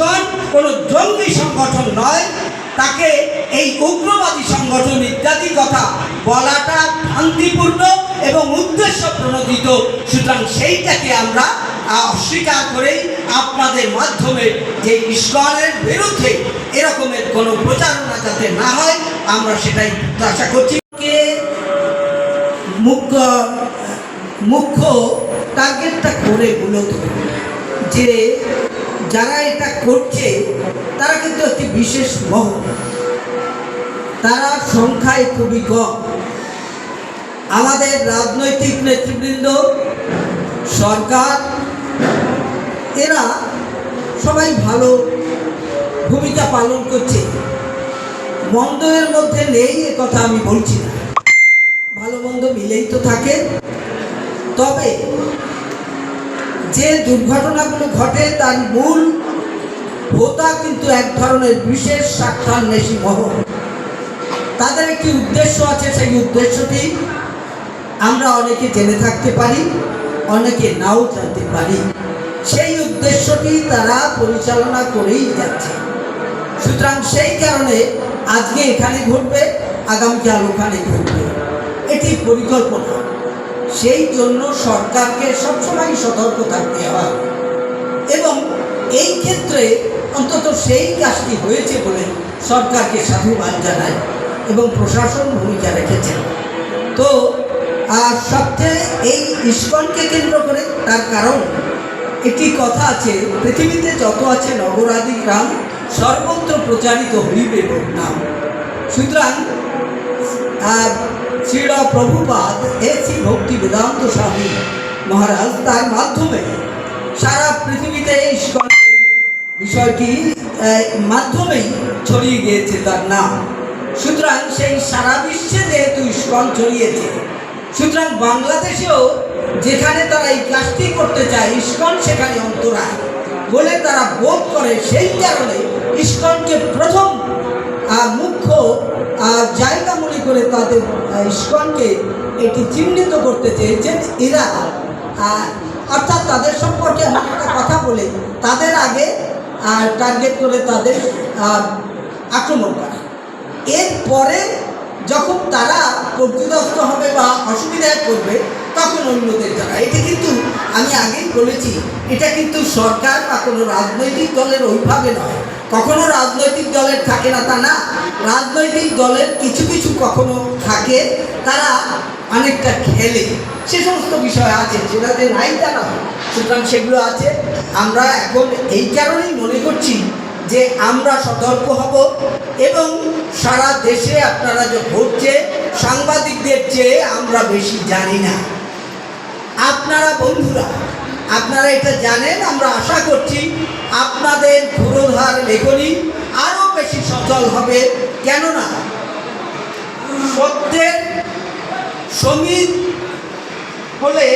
ISKCON কোনো জঙ্গি সংগঠন নয়। তাকে এই উগ্রবাদী সংগঠন ইত্যাদি কথা বলাটা শান্তিপূর্ণ এবং উদ্দেশ্য প্রণোদিত সুতরাং সেইটাকে আমরা অস্বীকার করেই আপনাদের মাধ্যমে যে ইস্কনের বিরুদ্ধে এরকমের কোনো প্রচারণা যাতে না হয়, আমরা সেটাই আশা করছি। মুখ্য মুখ্য টার্গেটটা করে মূলত যে যারা এটা করছে, তারা কিন্তু একটি বিশেষ মহল তারা সংখ্যায় খুবই কম। আমাদের রাজনৈতিক নেতৃবৃন্দ, সরকার, এরা সবাই ভালো ভূমিকা পালন করছে। মন্দ এর মধ্যে নেই এ কথা আমি বলছি না। ভালো মন্দ মিলেই তো থাকে। তবে যে দুর্ঘটনাগুলো ঘটে তার মূল হোতা কিন্তু এক ধরনের বিশেষ সাক্ষাৎ স্বার্থান্বেষী মহল তাদের একটি উদ্দেশ্য আছে, সেই উদ্দেশ্যটি আমরা অনেকে জেনে থাকতে পারি, অনেকে নাও জানতে পারি। সেই উদ্দেশ্যটি তারা পরিচালনা করেই যাচ্ছে। সুতরাং সেই কারণে আজকে এখানে ঘটবে, আগামীকাল ওখানে ঘটবে। এটি পরিকল্পনা। সেই জন্য সরকারকে সবসময় সতর্ক থাকতে হয়। এবং এই ক্ষেত্রে অন্তত সেই কাজটি হয়েছে বলে সরকারকে সাধুবাদ জানায় এবং প্রশাসন ভূমিকা রেখেছে। তো, আর সবচেয়ে এই ইস্কনকে কেন্দ্র করে তার কারণ একটি কথা আছে, পৃথিবীতে যত আছে নগরাদি গ্রাম সর্বত্র প্রচারিত হইবে নাম সুতরাং, আর শ্রীরা প্রভুপাদ এসি ভক্তি বেদান্ত স্বামী। মহারাজ, তার মাধ্যমে সারা পৃথিবীতে ইস্কন বিষয়টি মাধ্যমেই ছড়িয়ে গিয়েছে তার নাম। সুতরাং সেই সারা বিশ্বে যেহেতু ইস্কন ছড়িয়েছে, সুতরাং বাংলাদেশেও যেখানে তারা এই কাজটি করতে চায়, ইস্কন সেখানে অন্তরায়। বলে তারা বোধ করে সেই কারণে ইস্কনকে প্রথম মুখ্য জায়গা মনে করে তাদের ইস্কনকে এটি চিহ্নিত করতে চেয়েছেন এরা অর্থাৎ তাদের সম্পর্কে আমি একটা কথা বলে, তাদের আগে টার্গেট করে তাদের আক্রমণ করা। এরপরে যখন তারা পর্যদস্ত হবে বা অসুবিধায় পড়বে, তখন অন্যদের দ্বারা। এটা কিন্তু আমি আগেই বলেছি, এটা কিন্তু সরকার বা কোনো রাজনৈতিক দলের ওইভাবে নয়। কখনো রাজনৈতিক দলের থাকে না তা না। রাজনৈতিক দলের কিছু কিছু কখনো থাকে, তারা অনেকটা খেলে। সে সমস্ত বিষয় আছে সেটাতে নাই তা না। সুতরাং সেগুলো আছে। আমরা এখন এই কারণেই মনে করছি যে আমরা সতর্ক হব এবং সারা দেশে আপনারা যে ঘটছে, সাংবাদিকদের চেয়ে আমরা বেশি জানি না। আপনারা বন্ধুরা, আপনারা এটা জানেন, আমরা আশা করছি আপনাদের পুরোধার লেখনী আরও বেশি সচল হবে। কেননা সত্যের সমিত হলে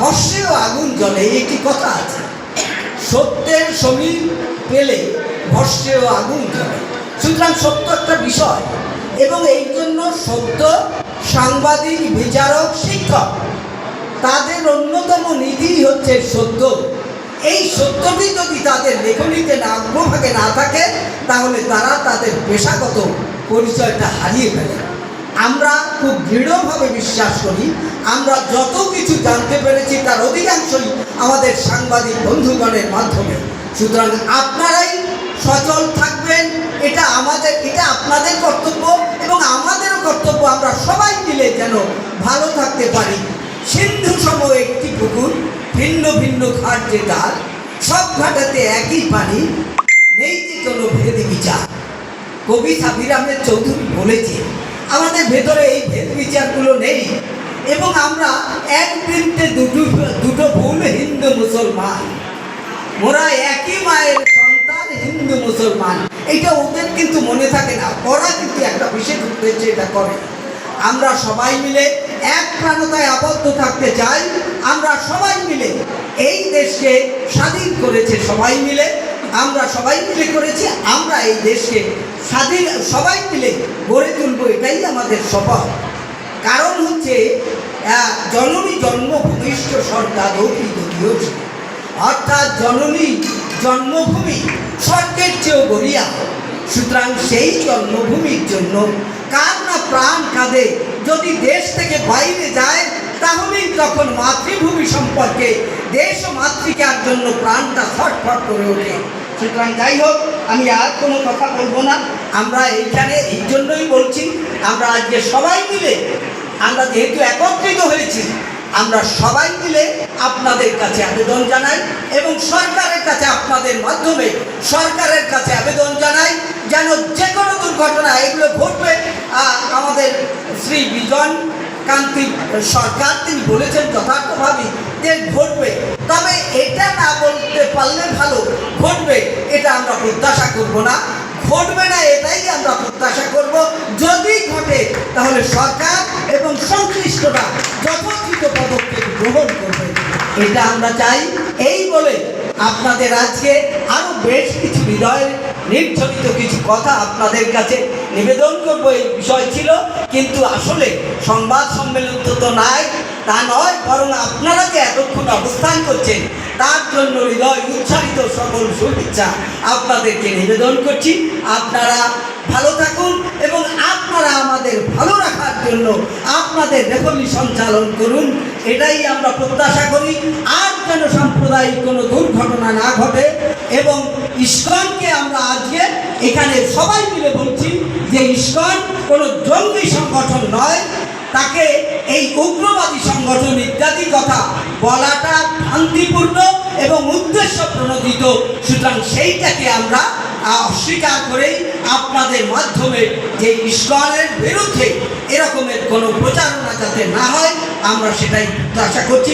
ভস্যেও আগুন জ্বলে একটি কথা আছে? সত্যের সমীর পেলে ভস্যেও আগুন জ্বলে। সুতরাং সত্য একটা বিষয়, এবং এই জন্য সত্য সাংবাদিক, বিচারক, শিক্ষক, তাদের অন্যতম নীতি হচ্ছে সত্য। এই সত্যটি যদি তাদের লেখনীতে না অগ্রভাগে না থাকে, তাহলে তারা তাদের পেশাগত পরিচয়টা হারিয়ে ফেলে। আমরা খুব দৃঢ়ভাবে বিশ্বাস করি, আমরা যত কিছু জানতে পেরেছি তার অধিকাংশই আমাদের সাংবাদিক বন্ধুগণের মাধ্যমে। সুতরাং আপনারাই সচল থাকবেন, এটা আমাদের, এটা আপনাদের কর্তব্য এবং আমাদেরও কর্তব্য, আমরা সবাই মিলে যেন ভালো থাকতে পারি। সিন্ধু সম একটি পুকুর ভিন্ন ভিন্ন ঘাট যে তার সব ঘাটাতে একই পানি, নেই যে কোনো ভেদ বিচার। কবি সাবির আহমেদ চৌধুরী বলেছে, আমাদের ভেতরে এই ভেদ বিচারগুলো নেই এবং আমরা এক বৃত্তে দুটো দুটো ভুল হিন্দু মুসলমান। মোরা একই মায়ের সন্তান হিন্দু মুসলমান। এটা ওদের কিন্তু মনে থাকে না, ওরা কিন্তু একটা বিশেষ উদ্দেশ্যে এটা করে। আমরা সবাই মিলে এক প্রাণতায় আবদ্ধ থাকতে চাই আমরা সবাই মিলে এই দেশকে স্বাধীন করেছে সবাই মিলে। আমরা সবাই মিলে করেছি, আমরা এই দেশকে স্বাধীন, সবাই মিলে গড়ে তুলবো, এটাই আমাদের শপথ। কারণ হচ্ছে জননী জন্মভূমিষ্ঠ সরকার দিয়েছে। অর্থাৎ জননী জন্মভূমি স্বর্গের চেয়েও গড়িয়া। সুতরাং সেই জন্মভূমির জন্য কার না প্রাণ কাঁদে? যদি দেশ থেকে বাইরে যায় তাহলেই তখন মাতৃভূমি সম্পর্কে দেশ ও মাতৃকার জন্য প্রাণটা ছটফট করে ওঠে। সুতরাং যাই হোক, আমি আর কোনো কথা বলব না। আমরা এইখানে এই জন্যই বলছি, আমরা আজকে সবাই মিলে, আমরা যেহেতু একত্রিত হয়েছি, আমরা সবাই মিলে আপনাদের কাছে আবেদন জানাই এবং সরকারের কাছে আপনাদের মাধ্যমে সরকারের কাছে আবেদন জানাই যেন যে কোনো দুর্ঘটনা এগুলো ঘটবে আমাদের শ্রী বিজন কান্তি সরকার তিনি বলেছেন যথার্থভাবে যে ঘটবে। তবে এটা না বলতে পারলে ভালো। ঘটবে, এটা আমরা প্রত্যাশা করব না। ঘটবে না এটাই আমরা প্রত্যাশা করব। যদি ঘটে, তাহলে সরকার এবং সংশ্লিষ্টরা যথোচিত পদক্ষেপ গ্রহণ করবে। এটা আমরা চাই। এই বলে আপনাদের আজকে আরও বেশ কিছু হৃদয়ের নির্ঝরিত কিছু কথা আপনাদের কাছে নিবেদন করব। এই বিষয় ছিল, কিন্তু আসলে সংবাদ সম্মেলন তো নাই তা নয়, বরং আপনারা যে এতক্ষণ অবস্থান করছেন, তার জন্য হৃদয় উচ্চারিত সকল শুভেচ্ছা আপনাদেরকে নিবেদন করছি। আপনারা ভালো থাকুন এবং আপনারা আমাদের ভালো রাখার জন্য আপনাদের রেফলি সঞ্চালন করুন, এটাই আমরা প্রত্যাশা করি। আর যেন সাম্প্রদায়িক কোনো দুর্ঘটনা না ঘটে এবং ইস্কনকে আমরা আজকে এখানে সবাই মিলে বলছি যে ইস্কন কোনো জঙ্গি সংগঠন নয় তাকে এই উগ্রবাদী সংগঠন ইত্যাদি কথা বলাটা শান্তিপূর্ণ এবং উদ্দেশ্য প্রণোদিত সুতরাং সেইটাকে আমরা অস্বীকার করেই আপনাদের মাধ্যমে যে ইস্কনের বিরুদ্ধে এরকমের কোনো প্রচারণা যাতে না হয়, আমরা সেটাই প্রত্যাশা করছি।